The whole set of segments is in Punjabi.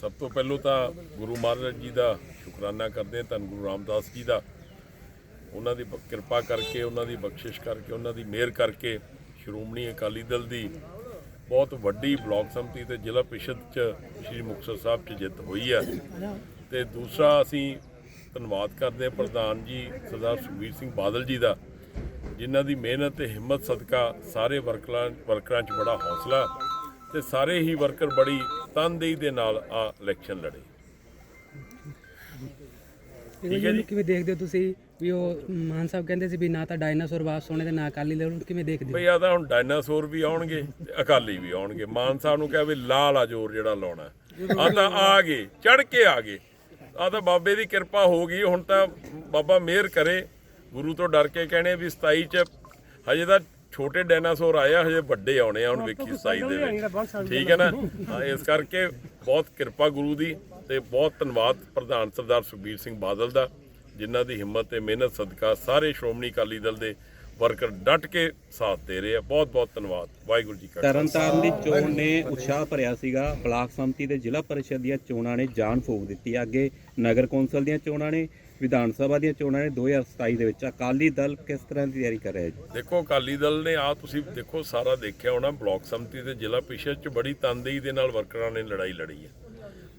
ਸਭ ਤੋਂ ਪਹਿਲਾਂ ਤਾਂ ਗੁਰੂ ਮਹਾਰਾਜ ਜੀ ਦਾ ਸ਼ੁਕਰਾਨਾ ਕਰਦੇ ਹਾਂ, ਧੰਨ ਗੁਰੂ ਰਾਮਦਾਸ ਜੀ ਦਾ। ਉਹਨਾਂ ਦੀ ਕਿਰਪਾ ਕਰਕੇ, ਉਹਨਾਂ ਦੀ ਬਖਸ਼ਿਸ਼ ਕਰਕੇ, ਉਹਨਾਂ ਦੀ ਮਿਹਰ ਕਰਕੇ ਸ਼੍ਰੋਮਣੀ ਅਕਾਲੀ ਦਲ ਦੀ ਬਹੁਤ ਵੱਡੀ ਬਲਾਕ ਸੰਮਤੀ ਤੇ ਜ਼ਿਲ੍ਹਾ ਪ੍ਰੀਸ਼ਦ ਚ ਸ਼੍ਰੀ ਮੁਕਤਸਰ ਸਾਹਿਬ ਚ ਜਿੱਤ ਹੋਈ ਹੈ। ਤੇ ਦੂਸਰਾ ਅਸੀਂ ਧੰਨਵਾਦ ਕਰਦੇ ਹਾਂ ਪ੍ਰਧਾਨ ਜੀ, ਸਰਦਾਰ ਸੁਖਬੀਰ ਸਿੰਘ ਬਾਦਲ ਜੀ ਦਾ, ਜਿਨ੍ਹਾਂ ਦੀ ਮਿਹਨਤ ਤੇ ਹਿੰਮਤ, ਸਦਕਾ ਸਾਰੇ ਵਰਕਰਾਂ ਵਰਕਰਾਂ 'ਚ ਬੜਾ ਹੌਸਲਾ ਤੇ ਸਾਰੇ ਹੀ ਵਰਕਰ ਬੜੀ ਤਨਦੇਹੀ ਦੇ ਨਾਲ ਆ ਇਲੈਕਸ਼ਨ ਲੜੇ। ਠੀਕ ਹੈ ਜੀ? ਕਿਵੇਂ ਦੇਖਦੇ ਹੋ ਤੁਸੀਂ ਵੀ ਉਹ ਮਾਨ ਸਾਹਿਬ ਕਹਿੰਦੇ ਸੀ ਵੀ ਨਾ ਤਾਂ ਡਾਇਨਾਸੌਰ ਵਾਪਸ ਹੋਣੇ ਤੇ ਨਾ ਅਕਾਲੀ ਨੂੰ ਕਿਵੇਂ ਦੇਖਦੇ ਹੋ? ਭਈ ਆ ਤਾਂ ਹੁਣ ਡਾਇਨਾਸੌਰ ਵੀ ਆਉਣਗੇ ਤੇ ਅਕਾਲੀ ਵੀ ਆਉਣਗੇ। ਮਾਨ ਸਾਹਿਬ ਨੂੰ ਕਿਹਾ ਵੀ ਲਾਲ ਆ ਜੋਰ ਜਿਹੜਾ ਲਾਉਣਾ ਆ ਤਾਂ ਆ ਗਏ ਚੜ ਕੇ ਆ ਗਏ। ਆ ਤਾਂ ਬਾਬੇ ਦੀ ਕਿਰਪਾ ਹੋ ਗਈ ਹੁਣ ਤਾਂ ਬਾਬਾ ਮਿਹਰ ਕਰੇ। ਗੁਰੂ ਤੋਂ ਡਰ ਕੇ ਕਹਿੰਦੇ ਵੀ 27 ਚ ਹਜੇ ਤਾਂ ਛੋਟੇ ਡਾਇਨਾਸੌਰ ਆਏ ਆ ਹਜੇ ਵੱਡੇ ਆਉਣੇ ਆ ਹੁਣ ਵੇਖੀ 27 ਦੇ ਵਿੱਚ। ਠੀਕ ਹੈ ਨਾ? ਇਸ ਕਰਕੇ ਬਹੁਤ ਕਿਰਪਾ ਗੁਰੂ ਦੀ ਤੇ ਬਹੁਤ ਧੰਨਵਾਦ ਪ੍ਰਧਾਨ ਸਰਦਾਰ ਸੁਖਬੀਰ ਸਿੰਘ ਬਾਦਲ ਦਾ ਜਿਨ੍ਹਾਂ ਦੀ ਹਿੰਮਤ ਤੇ ਮਿਹਨਤ ਸਦਕਾ ਸਾਰੇ ਸ਼੍ਰੋਮਣੀ ਅਕਾਲੀ ਦਲ ਦੇ ਵਰਕਰ ਡਟ ਕੇ ਸਾਥ ਦੇ ਰਹੇ ਆ। ਬਹੁਤ ਬਹੁਤ ਧੰਨਵਾਦ। ਵਾਹਿਗੁਰੂ ਜੀ ਕਾ ਖਾਲਸਾ। ਤਰਨਤਾਰਨ ਦੀ ਚੋਣ ਨੇ ਉਤਸ਼ਾਹ ਭਰਿਆ ਸੀਗਾ। ਬਲਾਕ ਸੰਮਤੀ ਤੇ ਜ਼ਿਲ੍ਹਾ ਪਰਿਸ਼ਦ ਦੀਆਂ ਚੋਣਾਂ ਨੇ ਜਾਨ ਫੂਕ ਦਿੱਤੀ। ਅੱਗੇ ਨਗਰ ਕੌਂਸਲ ਦੀਆਂ ਚੋਣਾਂ ਨੇ ਵਿਧਾਨ ਸਭਾ ਦੀਆਂ ਚੋਣਾਂ ਨੇ। 2027 ਦੇ ਵਿੱਚ ਅਕਾਲੀ ਦਲ ਕਿਸ ਤਰ੍ਹਾਂ ਦੀ ਤਿਆਰੀ ਕਰ ਰਿਹਾ ਹੈ ਜੀ? ਦੇਖੋ ਅਕਾਲੀ ਦਲ ਨੇ ਆ ਤੁਸੀਂ ਦੇਖੋ ਸਾਰਾ ਦੇਖਿਆ ਹੋਣਾ ਬਲਾਕ ਸੰਮਤੀ ਤੇ ਜ਼ਿਲ੍ਹਾ ਪ੍ਰੀਸ਼ਦ ਚ ਬੜੀ ਤਨਦੇਹੀ ਦੇ ਨਾਲ ਵਰਕਰਾਂ ਨੇ ਲੜਾਈ ਲੜੀ ਹੈ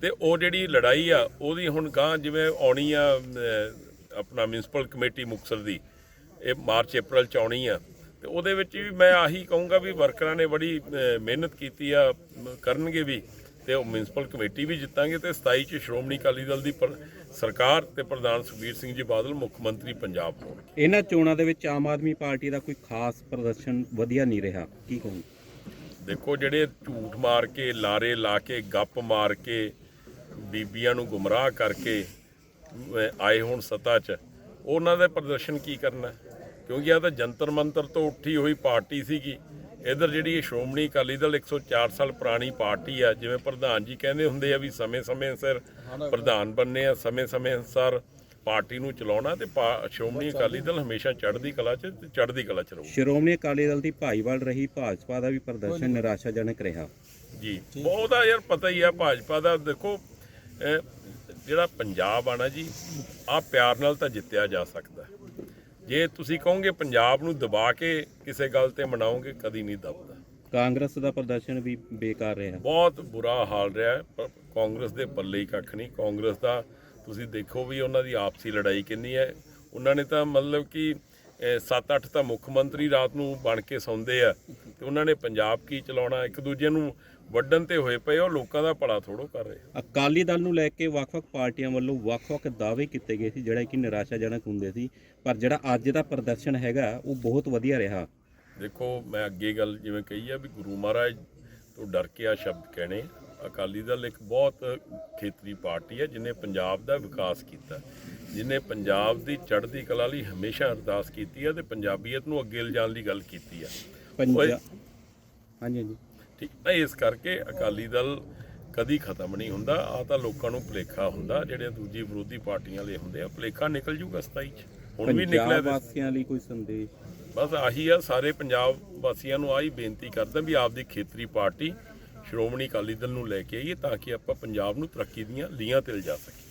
ਤੇ ਉਹ ਜਿਹੜੀ ਲੜਾਈ ਆ ਉਹਦੀ ਹੁਣ ਗਾਂ ਜਿਵੇਂ ਆਉਣੀ ਆ ਆਪਣਾ ਮਿਊਨਿਸਪਲ ਕਮੇਟੀ ਮੁਕਤਸਰ ਦੀ ਇਹ ਮਾਰਚ ਅਪ੍ਰੈਲ ਚ ਆਉਣੀ ਆ। ਤੇ ਉਹਦੇ ਵਿੱਚ ਵੀ ਮੈਂ ਆਹੀ ਕਹੂੰਗਾ ਵੀ ਵਰਕਰਾਂ ਨੇ ਬੜੀ ਮਿਹਨਤ ਕੀਤੀ ਆ ਕਰਨਗੇ ਵੀ। ਤੇ ਉਹ ਮਿਊਨਿਸਪਲ ਕਮੇਟੀ ਵੀ ਜਿੱਤਾਂਗੇ ਤੇ 27 ਚ ਸ਼੍ਰੋਮਣੀ ਅਕਾਲੀ ਦਲ ਦੀ ਸਰਕਾਰ ਤੇ ਪ੍ਰਧਾਨ ਸੁਖਬੀਰ ਸਿੰਘ ਜੀ ਬਾਦਲ ਮੁੱਖ ਮੰਤਰੀ ਪੰਜਾਬ ਹੋਣਗੇ। ਇਹਨਾਂ ਚੋਣਾਂ ਦੇ ਵਿੱਚ ਆਮ ਆਦਮੀ ਪਾਰਟੀ ਦਾ ਕੋਈ ਖਾਸ ਪ੍ਰਦਰਸ਼ਨ ਵਧੀਆ ਨਹੀਂ ਰਿਹਾ। ਕੀ ਕਹੂੰ ਦੇਖੋ ਜਿਹੜੇ ਝੂਠ ਮਾਰ ਕੇ ਲਾਰੇ ਲਾ ਕੇ ਗੱਪ ਮਾਰ ਕੇ ਬੀਬੀਆਂ ਨੂੰ ਗੁੰਮਰਾਹ ਕਰਕੇ ਆਏ ਹੁਣ ਸੱਤਾ 'ਚ ਉਹਨਾਂ ਦਾ ਪ੍ਰਦਰਸ਼ਨ ਕੀ ਕਰਨਾ? ਕਿਉਂਕਿ ਆ ਤਾਂ ਜੰਤਰ ਮੰਤਰ ਤੋਂ ਉੱਠੀ ਹੋਈ ਪਾਰਟੀ ਸੀਗੀ। ਇਧਰ ਜਿਹੜੀ ਇਹ ਸ਼੍ਰੋਮਣੀ ਅਕਾਲੀ ਦਲ 104 ਸਾਲ ਪੁਰਾਣੀ ਪਾਰਟੀ ਆ ਜਿਵੇਂ ਪ੍ਰਧਾਨ ਜੀ ਕਹਿੰਦੇ ਹੁੰਦੇ ਆ ਵੀ ਸਮੇਂ-ਸਮੇਂ ਸਿਰ ਪ੍ਰਧਾਨ ਬੰਨੇ ਆ ਸਮੇਂ-ਸਮੇਂ ਅਨੁਸਾਰ ਪਾਰਟੀ ਨੂੰ ਚਲਾਉਣਾ ਤੇ ਪਾ- ਸ਼੍ਰੋਮਣੀ ਅਕਾਲੀ ਦਲ ਹਮੇਸ਼ਾ ਚੜ੍ਹਦੀ ਕਲਾ 'ਚ ਤੇ ਚੜ੍ਹਦੀ ਕਲਾ 'ਚ ਰਹੂ ਸ਼੍ਰੋਮਣੀ ਅਕਾਲੀ ਦਲ ਦੀ ਭਾਈਵਾਲ ਰਹੀ ਭਾਜਪਾ ਦਾ ਵੀ ਪ੍ਰਦਰਸ਼ਨ ਨਿਰਾਸ਼ਾਜਨਕ ਰਿਹਾ। ਜੀ ਬਹੁਤਾ ਯਾਰ ਪਤਾ ਹੀ ਆ ਭਾਜਪਾ ਦਾ। ਦੇਖੋ ਅਹ, ਜਿਹੜਾ ਪੰਜਾਬ ਆ ਨਾ ਜੀ ਆ ਪਿਆਰ ਨਾਲ ਤਾਂ ਜਿੱਤਿਆ ਜਾ ਸਕਦਾ। ਹੈ। ਜੇ ਤੁਸੀਂ ਕਹੋਗੇ ਪੰਜਾਬ ਨੂੰ ਦਬਾ ਕੇ ਕਿਸੇ ਗੱਲ ਤੇ ਮਨਾਓਗੇ ਕਦੀ ਨਹੀਂ ਦਬਦਾ। ਕਾਂਗਰਸ ਦਾ ਪ੍ਰਦਰਸ਼ਨ ਵੀ ਬੇਕਾਰ ਰਿਹਾ। ਬਹੁਤ ਬੁਰਾ ਹਾਲ ਰਿਹਾ ਹੈ, ਪਰ ਕਾਂਗਰਸ ਦੇ ਪੱਲੇ ਹੀ ਕੱਖ ਨਹੀਂ। ਕਾਂਗਰਸ ਦਾ ਤੁਸੀਂ ਦੇਖੋ ਵੀ ਉਹਨਾਂ ਦੀ ਆਪਸੀ ਲੜਾਈ ਕਿੰਨੀ ਹੈ। ਉਹਨਾਂ ਨੇ ਤਾਂ ਮਤਲਬ ਕਿ 7-8 ਤਾਂ ਮੁੱਖ ਮੰਤਰੀ ਰਾਤ ਨੂੰ ਬਣ ਕੇ ਸੌਂਦੇ ਆ ਤੇ ਉਹਨਾਂ ਨੇ ਪੰਜਾਬ ਕੀ ਚਲਾਉਣਾ ਇੱਕ ਦੂਜੇ ਨੂੰ ਵੱਢਣ ਤੇ ਹੋਏ ਪਏ ਉਹ ਲੋਕਾਂ ਦਾ ਭਲਾ ਥੋੜੋ ਕਰ ਰਹੇ ਅਕਾਲੀ ਦਲ ਨੂੰ ਲੈ ਕੇ ਵੱਖ-ਵੱਖ ਪਾਰਟੀਆਂ ਵੱਲੋਂ ਵੱਖ-ਵੱਖ ਦਾਅਵੇ ਕੀਤੇ ਗਏ ਸੀ ਜਿਹੜਾ ਕਿ ਨਿਰਾਸ਼ਾਜਨਕ ਹੁੰਦੇ ਸੀ। ਪਰ ਜਿਹੜਾ ਅੱਜ ਦਾ ਪ੍ਰਦਰਸ਼ਨ ਹੈਗਾ ਉਹ ਬਹੁਤ ਵਧੀਆ ਰਿਹਾ। ਦੇਖੋ ਮੈਂ ਅੱਗੇ ਗੱਲ ਜਿਵੇਂ ਕਹੀ ਆ ਵੀ ਗੁਰੂ ਮਹਾਰਾਜ ਤੋਂ ਡਰ ਕੇ ਆ ਸ਼ਬਦ ਕਹਿਣੇ। ਅਕਾਲੀ ਦਲ ਇੱਕ ਬਹੁਤ ਖੇਤਰੀ ਪਾਰਟੀ ਹੈ ਜਿਨੇ ਪੰਜਾਬ ਦਾ ਵਿਕਾਸ ਕੀਤਾ। ਜਿਨੇ ਪੰਜਾਬ ਦੀ ਚੜ੍ਹਦੀ ਕਲਾ ਲਈ ਹਮੇਸ਼ਾ ਅਰਦਾਸ ਕੀਤੀ ਹੈ ਤੇ ਪੰਜਾਬੀਅਤ ਨੂੰ ਅੱਗੇ ਲਿਜਾਣ ਦੀ ਗੱਲ ਕੀਤੀ ਆ। ਪੰਜਾਬ ਹਾਂਜੀ ਹਾਂਜੀ। ਠੀਕ। ਹੈ ਇਸ ਕਰਕੇ ਅਕਾਲੀ ਦਲ ਕਦੀ ਖਤਮ ਨਹੀਂ ਹੁੰਦਾ। ਆ ਤਾਂ ਲੋਕਾਂ ਨੂੰ ਭੁਲੇਖਾ ਹੁੰਦਾ। ਜਿਹੜੇ ਦੂਜੀ ਵਿਰੋਧੀ ਪਾਰਟੀਆਂ ਵਾਲੇ ਹੁੰਦੇ ਆ ਭੁਲੇਖਾ ਨਿਕਲ ਜੂਗਾ 27 ਚ। ਹੁਣ ਵੀ ਨਿਕਲਿਆ ਤੇ ਵਾਸੀਆਂ ਲਈ ਕੋਈ ਸੰਦੇਸ਼? ਬਸ ਆਹੀ ਆ ਸਾਰੇ ਪੰਜਾਬ ਵਾਸੀਆਂ ਨੂੰ ਆਹੀ ਬੇਨਤੀ ਕਰਦਾ ਵੀ ਆਪਦੀ ਖੇਤਰੀ ਪਾਰਟੀ ਸ਼੍ਰੋਮਣੀ ਅਕਾਲੀ ਦਲ ਨੂੰ ਲੈ ਕੇ ਆਈਏ ਤਾਂ ਕਿ ਆਪਾਂ ਪੰਜਾਬ ਨੂੰ ਤਰੱਕੀ ਦੀਆਂ ਲੀਹਾਂ ਤੇ ਲਿਜਾ ਸਕੀਏ।